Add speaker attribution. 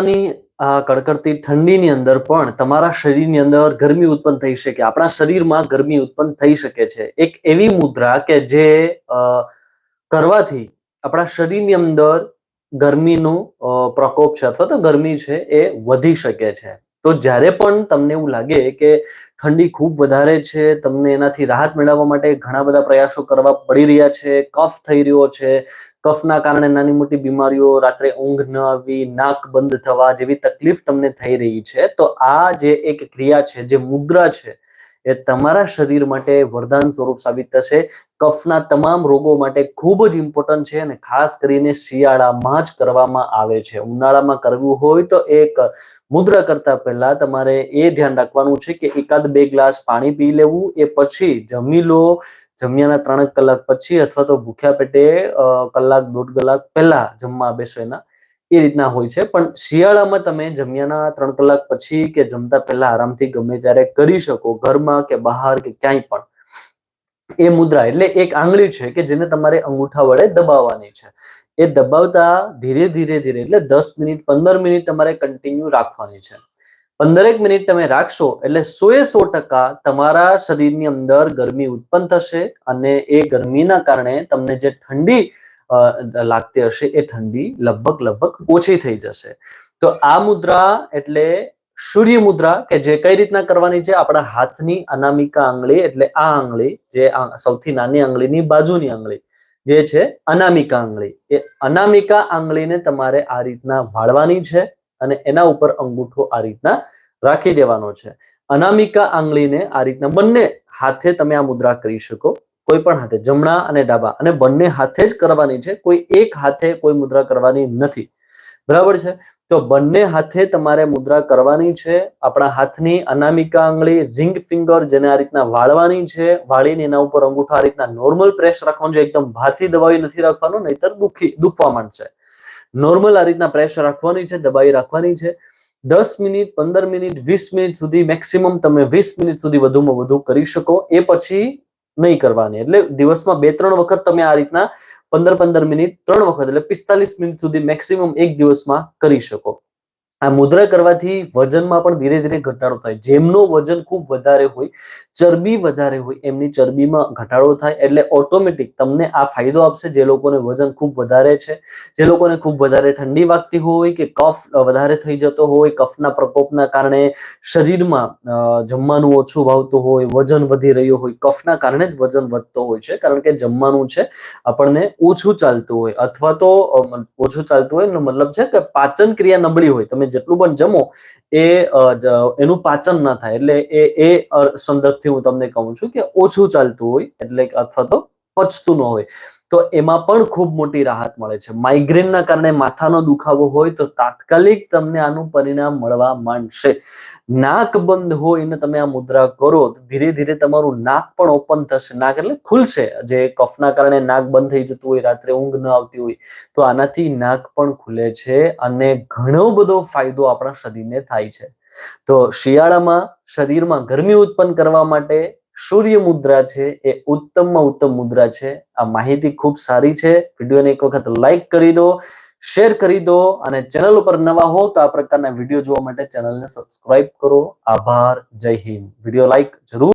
Speaker 1: ની આ કડકડતી ઠંડીની અંદર પણ તમારા શરીરની અંદર ગરમી ઉત્પન્ન થઈ શકે. આપણા શરીરમાં ગરમી ઉત્પન્ન થઈ શકે છે. એક એવી મુદ્રા કે જે કરવાથી આપણા શરીરની અંદર ગરમીનો પ્રકોપ છે અથવા તો ગરમી છે એ વધી શકે છે. તો જ્યારે પણ તમને એવું લાગે કે ઠંડી ખૂબ વધારે છે, તમને એનાથી રાહત મેળવવા માટે ઘણા બધા પ્રયાસો કરવા પડી રહ્યા છે, કફ થઈ રહ્યો છે કફના કારણે નાની મોટી બીમારીઓ, રાત્રે ઊંઘ ન આવી, નાક બંધ થવા જેવી તકલીફ તમને થઈ રહી છે, તો આ જે એક ક્રિયા છે, જે મુદ્રા છે, એ તમારા શરીર માટે વરદાન સ્વરૂપ સાબિત થશે. કફના તમામ રોગો માટે ખૂબ જ ઇમ્પોર્ટન્ટ છે અને ખાસ કરીને શિયાળામાં જ કરવામાં આવે છે. ઉનાળામાં કરવું હોય તો એક મુદ્રા કરતા પહેલા તમારે એ ધ્યાન રાખવાનું છે કે એકાદ બે ગ્લાસ પાણી પી લેવું, એ પછી જમી લો જમ્યાના ત્રણ કલાક પછી અથવા તો ભૂખ્યા પેટે કલાક, દોઢ કલાક પહેલા જમવા બેસો એના. એ રીતના હોય છે. પણ શિયાળામાં તમે જમ્યાના ત્રણ કલાક પછી કે જમતા પહેલા આરામથી ગમે ત્યારે કરી શકો, ઘરમાં કે બહાર કે ક્યાંય પણ. એ મુદ્રા એટલે એક આંગળી છે કે જેને તમારે અંગૂઠા વડે દબાવવાની છે. એ દબાવતા ધીરે ધીરે ધીરે એટલે દસ મિનિટ, પંદર મિનિટ તમારે કન્ટિન્યુ રાખવાની છે. પંદરેક મિનિટ તમે રાખશો એટલે સો એ સો ટકા તમારા શરીરની અંદર ગરમી ઉત્પન્ન થશે અને એ ગરમીના કારણે તમને જે ઠંડી લાગતી હશે એ ઠંડી લગભગ લગભગ ઓછી થઈ જશે. તો આ મુદ્રા એટલે સૂર્ય મુદ્રા કે જે કઈ રીતના કરવાની છે? આપણા હાથની અનામિકા આંગળી એટલે આ આંગળી જે સૌથી નાની આંગળીની બાજુની આંગળી જે છે અનામિકા આંગળી. એ અનામિકા આંગળીને તમારે આ રીતના વાળવાની છે. અને એના ઉપર અંગૂઠો આ રીતના રાખી દેવાનો છે. અનામિકા આંગળીને આ રીતના બંને હાથે તમે આ મુદ્રા કરી શકો. કોઈ પણ હાથે, જમણા અને ડાબા. અને બંને હાથે જ કરવાની છે. કોઈ એક હાથે કોઈ મુદ્રા કરવાની નથી. બરાબર છે? તો બંને હાથે તમારે મુદ્રા કરવાની છે. આપણા હાથની અનામિકા આંગળી, રિંગ ફિંગર જેને આ રીતના વાળવાની છે, વાળીને એના ઉપર અંગૂઠો આ રીતના નોર્મલ પ્રેસ રાખવાનું છે. એકદમ ભાથી દબાવી નથી રાખવાનું, નહીતર દુખી, દુખવા માંડશે. નોર્મલ આ રીતના પ્રેશર રાખવાની છે, દબાઈ રાખવાની છે. દસ મિનિટ, પંદર મિનિટ, વીસ મિનિટ સુધી મેક્સિમમ તમે વીસ મિનિટ સુધી વધુમાં વધુ કરી શકો. એ પછી નહીં કરવાની. એટલે દિવસમાં બે, ત્રણ વખત તમે આ રીતના પંદર પંદર મિનિટ, ત્રણ વખત એટલે પિસ્તાલીસ મિનિટ સુધી મેક્સિમમ એક દિવસમાં કરી શકો. આ મુદ્રા કરવાથી વજનમાં પણ ધીરે ધીરે ઘટાડો થાય. જેમનું વજન ખૂબ વધારે હોય, ચરબી વધારે હોય, એમની ચરબીમાં ઘટાડો થાય એટલે ઓટોમેટિક તમને આ ફાયદો આપશે જે લોકોને વજન ખૂબ વધારે છે. જે લોકોને ખૂબ વધારે ઠંડી વાગતી હોય કે કફ વધારે થઈ જતો હોય, કફના પ્રકોપના કારણે શરીરમાં જમવાનું ઓછું ભાવતું હોય, વજન વધી રહ્યું હોય, કફના કારણે જ વજન વધતો હોય છે. કારણ કે જમવાનું છે, આપણને ઓછું ચાલતું હોય અથવા તો ઓછું ચાલતું હોય મતલબ છે કે પાચન ક્રિયા નબળી હોય. તમે જેટલું પણ જમો, એ એનું પાચન ના થાય. એટલે એ એ સંદર્ભથી હું તમને કહું છું કે ઓછું ચાલતું હોય, એટલે અથવા તો પચતું ન હોય. તો એમાં પણ ખૂબ મોટી રાહત મળે છે. માઇગ્રેનના કારણે માથાનો દુખાવો હોય તો તાત્કાલિક તમને આનું પરિણામ મળવા માંડશે. નાક બંધ હોય ને તમે આ મુદ્રા કરો, તો ધીરે ધીરે તમારું નાક પણ ઓપન થશે. નાક એટલે ખુલશે. જે કફના કારણે નાક બંધ થઈ જતું હોય, રાત્રે ઊંઘ ન આવતી હોય, તો આનાથી નાક પણ ખુલે છે અને ઘણો બધો ફાયદો આપણા શરીરને થાય છે. તો શિયાળામાં શરીરમાં ગરમી ઉત્પન્ન કરવા માટે સૂર્ય મુદ્રા છે, એ ઉત્તમમાં ઉત્તમ મુદ્રા છે. આ માહિતી ખૂબ સારી છે. વિડીયોને એક વખત લાઈક કરી દો, શેર કરી દો અને ચેનલ ઉપર નવા હો તો આ પ્રકારના વીડિયો જોવા માટે ચેનલને સબસ્ક્રાઇબ કરો. આભાર. જય હિન્દ. વીડિયો લાઈક જરૂર